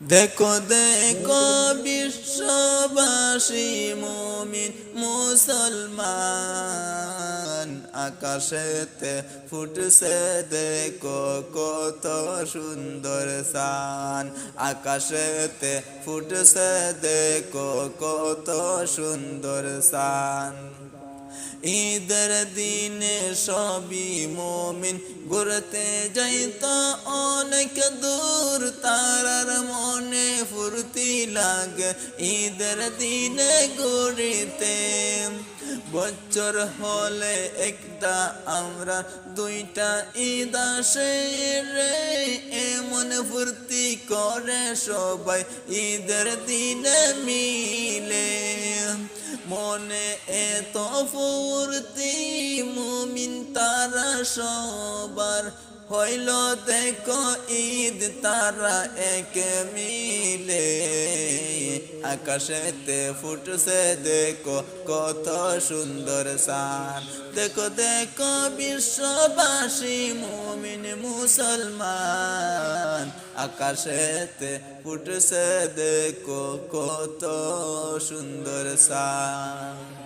দেখো দেখো, বিশ্ববাসী মুমিন, মুসলমান। আকাশেতে ফুটছে, দেখো কত সুন্দর সান আকাশেতে ফুটছে, দেখো কত সুন্দর সান ঈদের দিনে সবই মমিন, ঘুরতে যাইত অনেক দূর ফুর্তি লাগে ঈদের দিনে ঘুরিতে। বছর হলে একটা, আমরা দুইটা ঈদ আসে রে। এমন ফুর্তি করে সবাই ঈদের দিনে মিলে। মনে এত ফুর্তি, মুমিন তারা সবার হইল দেখো ঈদ, তারা এক মিলে আকাশেতে ফুটছে, দেখো কত সুন্দর সান দেখো দেখো বিশ্ববাসী, মুমিন, মুসলমান, আকাশেতে ফুটছে, দেখো কত সুন্দর সান